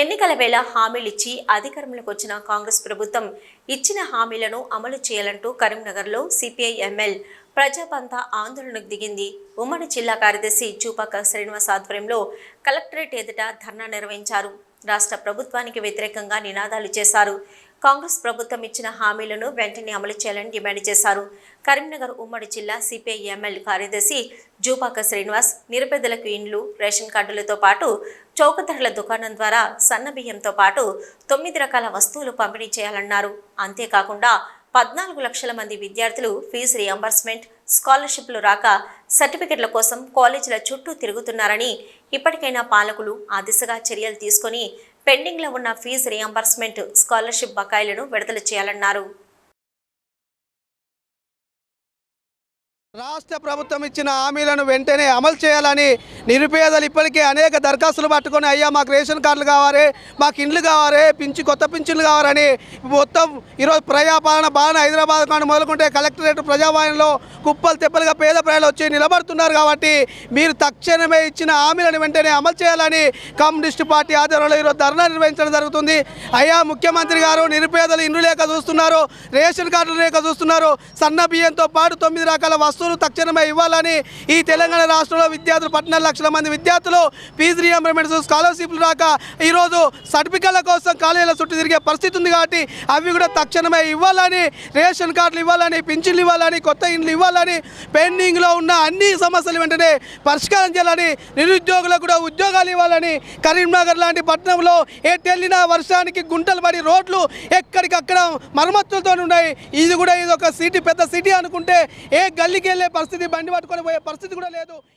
ఎన్నికల వేళ హామీలిచ్చి అధికారంలోకి వచ్చిన కాంగ్రెస్ ప్రభుత్వం ఇచ్చిన హామీలను అమలు చేయాలంటూ కరీంనగర్లో సిపిఐ ఎంఎల్ ప్రజాపంత ఆందోళనకు దిగింది. ఉమ్మడి జిల్లా కార్యదర్శి చూపాక శ్రీనివాస్ ఆధ్వర్యంలో కలెక్టరేట్ ఎదుట ధర్నా నిర్వహించారు. రాష్ట్ర ప్రభుత్వానికి వ్యతిరేకంగా నినాదాలు చేశారు. కాంగ్రెస్ ప్రభుత్వం ఇచ్చిన హామీలను వెంటనే అమలు చేయాలని డిమాండ్ చేశారు. కరీంనగర్ ఉమ్మడి జిల్లా సిపిఐ ఎమ్మెల్యే కార్యదర్శి జూపాక శ్రీనివాస్ నిరుపేదలకు ఇండ్లు రేషన్ కార్డులతో పాటు చౌక ధరల దుకాణం ద్వారా సన్న బియ్యంతో పాటు తొమ్మిది రకాల వస్తువులు పంపిణీ చేయాలన్నారు. అంతేకాకుండా పద్నాలుగు లక్షల మంది విద్యార్థులు ఫీజు రియంబర్స్మెంట్ స్కాలర్షిప్లు రాక సర్టిఫికెట్ల కోసం కాలేజీల చుట్టూ తిరుగుతున్నారని ఇప్పటికైనా పాలకులు ఆ దిశగా చర్యలు తీసుకొని పెండింగ్లో ఉన్న ఫీజు రియంబర్స్మెంట్ స్కాలర్షిప్ బకాయిలను విడుదల చేయాలన్నారు. రాష్ట్ర ప్రభుత్వం ఇచ్చిన హామీలను వెంటనే అమలు చేయాలని నిరుపేదలు ఇప్పటికే అనేక దరఖాస్తులు పట్టుకొని అయ్యా మాకు రేషన్ కార్డులు కావాలి మాకు ఇండ్లు కావాలి పింఛు కొత్త పింఛన్లు కావాలని మొత్తం ఈరోజు ప్రజాపాలన బాలన హైదరాబాద్ కాను మొదలుకుంటే కలెక్టరేట్ ప్రజావాణిలో కుప్పలు తెప్పలుగా పేద ప్రజలు వచ్చి నిలబడుతున్నారు కాబట్టి మీరు తక్షణమే ఇచ్చిన హామీలను వెంటనే అమలు చేయాలని కమ్యూనిస్టు పార్టీ ఆధ్వర్యంలో ఈరోజు ధర్నా నిర్వహించడం జరుగుతుంది. అయ్యా ముఖ్యమంత్రి గారు నిరుపేదలు ఇండ్లు లేక చూస్తున్నారు రేషన్ కార్డులు లేక చూస్తున్నారు సన్న బియ్యంతో పాటు తొమ్మిది రకాల వస్తువులు తక్షణమే ఇవ్వాలని ఈ తెలంగాణ రాష్ట్రంలో విద్యార్థులు పద్నాలుగు లక్షల మంది విద్యార్థులు ఫీజు రియంబర్మెంట్స్ స్కాలర్షిప్లు రాక ఈరోజు సర్టిఫికెట్ల కోసం కాలేజీల చుట్టూ తిరిగే పరిస్థితి ఉంది కాబట్టి అవి కూడా తక్షణమే ఇవ్వాలని రేషన్ కార్డులు ఇవ్వాలని పింఛన్లు ఇవ్వాలని కొత్త ఇండ్లు ఇవ్వాలని పెండింగ్లో ఉన్న అన్ని సమస్యలు వెంటనే పరిష్కారం చేయాలని నిరుద్యోగులకు కూడా ఉద్యోగాలు ఇవ్వాలని కరీంనగర్ లాంటి పట్టణంలో ఎట్టెళ్ళినా వర్షానికి గుంటలు పడి రోడ్లు ఎక్కడికక్కడ మరమ్మతులతో ఉన్నాయి. ఇది కూడా ఇది ఒక సిటీ పెద్ద సిటీ అనుకుంటే ఏ గల్లీకి వెళ్ళే పరిస్థితి బండి పట్టుకొని పోయే పరిస్థితి కూడా లేదు.